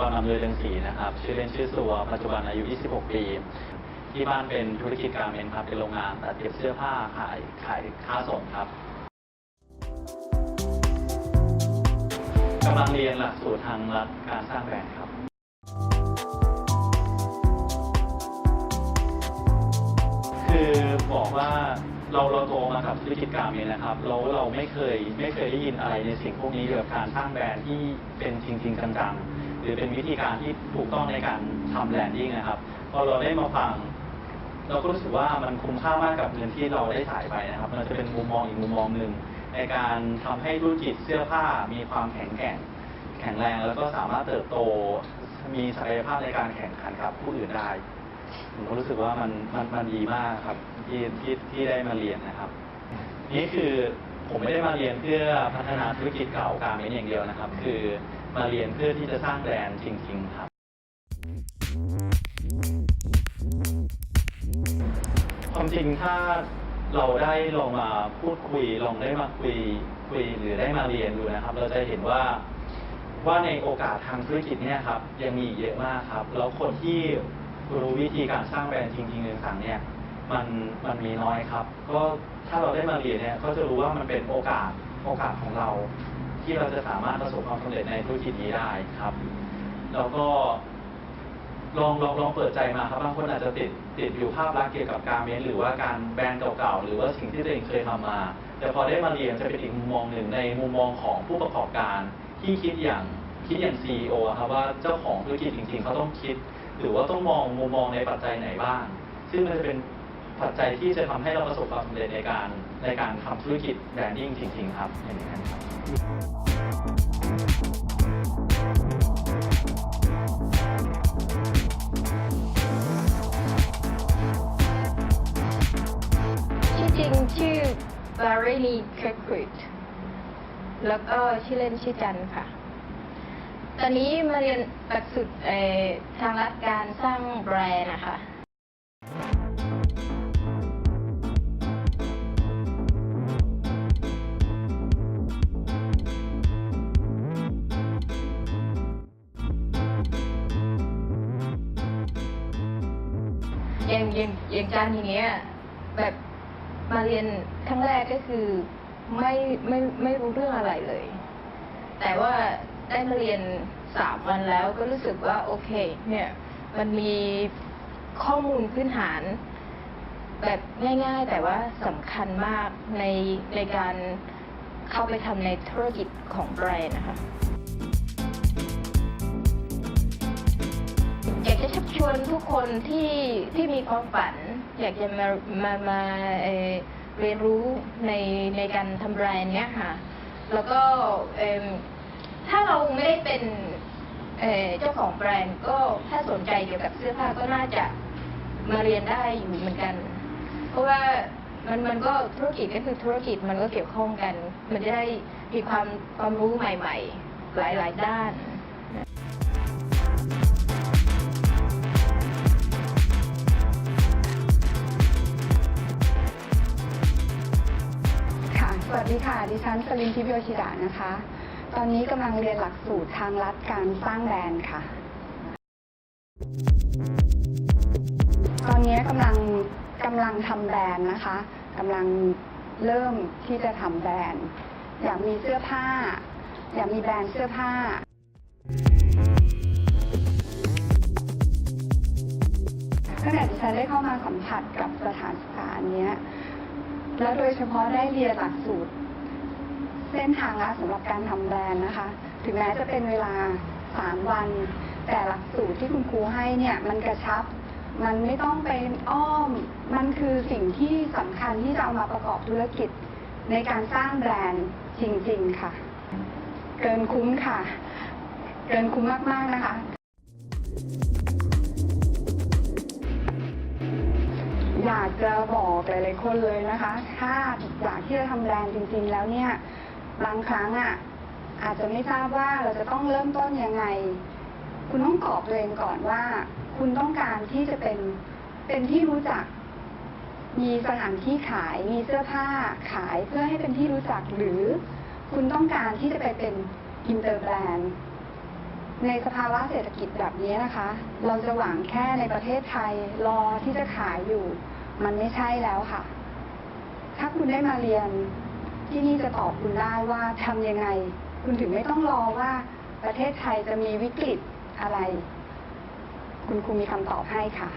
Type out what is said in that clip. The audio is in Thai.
ชื่อพงศกรอำนวยเรืองศรีนะครับ ชื่อเล่นชื่อสัว ปัจจุบันอายุ 26 ปี ที่บ้านเป็นธุรกิจการเมนครับ เป็นโรงงานตัดเย็บเสื้อผ้าขายขายค้าส่งครับกำลังเรียนหลักสูตรทางรัฐการสร้างแบรนด์ครับคือบอกว่าเราเราโตมากับธุรกิจการเมนนะครับเราเราไม่เคยไม่เคยได้ยินอะไรในสิ่งพวกนี้เกี่ยวกับการสร้างแบรนด์ที่เป็นจริง ๆ จังๆ หรือเป็นวิธีการที่ถูกต้องในการทำแบรนดิ้งนะครับ พอเราได้มาฟัง เราก็รู้สึกว่ามันคุ้มค่ามากกับเงินที่เราได้จ่ายไปนะครับ มันจะเป็นมุมมองอีกมุมมองหนึ่งในการทำให้ธุรกิจเสื้อผ้ามีความแข็งแกร่ง แข็งแรงแล้วก็สามารถเติบโต มีศักยภาพในการแข่งขันกับผู้อื่นได้ผมก็รู้สึกว่ามันมันมันดีมากครับที่ที่ที่ได้มาเรียนนะครับ นี่คือ ผมไม่ได้มาเรียนเพื่อพัฒนาธุรกิจเก่าการเมนอย่างเดียวนะครับ คือมาเรียนเพื่อที่จะสร้างแบรนด์จริง ๆ ครับ ความจริงถ้าเราได้ลองมาพูดคุยลองได้มาคุยคุยหรือได้มาเรียนดูนะครับ เราจะเห็นว่าว่าในโอกาสทางธุรกิจเนี่ยครับยังมีอีกเยอะมากครับ แล้วคนที่รู้วิธีการสร้างแบรนด์จริงๆต่างๆเนี่ย มันมันมีน้อยครับ ก็ถ้าเราได้มาเรียนเนี่ยก็จะรู้ว่ามันเป็นโอกาสโอกาสของเรา ที่เราจะสามารถประสบความสำเร็จในธุรกิจนี้ได้ครับ แล้วก็ลองลองลองเปิดใจมาครับบางคนอาจจะติดติดอยู่ภาพลักษณ์เกี่ยวกับการเมนหรือว่าการแบรนด์เก่าๆหรือว่าสิ่งที่ตัวเองเคยทำมา แต่พอได้มาเรียนจะเป็นอีกมุมมองหนึ่งในมุมมองของผู้ประกอบการ ที่คิดอย่างคิดอย่าง CEO อครับว่าเจ้าของธุรกิจจริงๆ เขาต้องคิด หรือว่าต้องมองมุมมองในปัจจัยไหนบ้าง ซึ่งมันจะเป็น ปัจจัยที่จะทำให้เราประสบความสำเร็จในการในการทำธุรกิจแบรนดิ้งจริงๆครับอย่างนั้นครับชื่อจริงชื่อบารินีเคคริตแล้วก็ชื่อเล่นชื่อจันค่ะ ตอนนี้มาเรียนหลักสูตรทางรัฐการสร้างแบรนด์นะคะ อย่างอย่างอย่างจานทีเนี้ยแบบมาเรียนครั้งแรกก็คือไม่ไม่ไม่รู้เรื่องอะไรเลย แต่ว่าได้มาเรียนสามวันแล้วก็รู้สึกว่าโอเค เนี่ยมันมีข้อมูลพื้นฐาน แบบง่ายๆ แต่ว่าสำคัญมากในในการเข้าไปทำในธุรกิจของแบรนด์นะคะ จะชักชวนทุกคนที่ที่มีความฝัน อยากจะมามามาเอ่อเรียนรู้ในในการทำแบรนด์เนี้ยค่ะ แล้วก็เอิ่มถ้าเราไม่ได้เป็นเอ่อเจ้าของแบรนด์ก็ถ้าสนใจเกี่ยวกับเสื้อผ้าก็น่าจะมาเรียนได้อยู่เหมือนกัน เพราะว่ามันมันก็ธุรกิจก็คือธุรกิจมันก็เกี่ยวข้องกัน มันจะได้มีความความรู้ใหม่ ๆ หลายๆด้าน สวัสดีค่ะ ดิฉันสลินทิพย์โยชิดะนะคะ ตอนนี้กำลังเรียนหลักสูตรทางรัฐการสร้างแบรนด์ค่ะ ตอนนี้กำลังกำลังทำแบรนด์นะคะกำลังเริ่มที่จะทำแบรนด์ อยากมีเสื้อผ้า อยากมีแบรนด์เสื้อผ้า ตั้งแต่ดิฉันได้เข้ามาสัมผัสกับสถานศึกษานเนี้ย แล้วโดยเฉพาะได้เรียนหลักสูตร เส้นทางลัดสำหรับการทำแบรนด์นะคะ ถึงแม้จะเป็นเวลา 3 วัน แต่หลักสูตรที่คุณครูให้เนี่ยมันกระชับ มันไม่ต้องไปอ้อม มันคือสิ่งที่สำคัญที่จะเอามาประกอบธุรกิจ ในการสร้างแบรนด์จริง ๆ ค่ะ เกินคุ้มค่ะ เกินคุ้มมาก ๆ นะคะ จะบอกหลายๆคนเลยนะคะ ถ้าอยากที่จะทำแบรนด์จริง ๆ แล้วเนี่ยบางครั้งอะอาจจะไม่ทราบว่าเราจะต้องเริ่มต้นยังไง คุณต้องกรอบตัวเองก่อนว่า คุณต้องการที่จะเป็นเป็นที่รู้จัก มีสถานที่ขายมีเสื้อผ้าขายเพื่อให้เป็นที่รู้จักหรือ คุณต้องการที่จะไปเป็นอินเตอร์แบรนด์ในสภาวะเศรษฐกิจแบบนี้นะคะ เราจะหวังแค่ในประเทศไทยรอที่จะขายอยู่ มันไม่ใช่แล้วค่ะ ถ้าคุณได้มาเรียนที่นี่จะตอบคุณได้ว่าทำยังไง คุณถึงไม่ต้องรอว่าประเทศไทยจะมีวิกฤตอะไร คุณครูมีคำตอบให้ค่ะ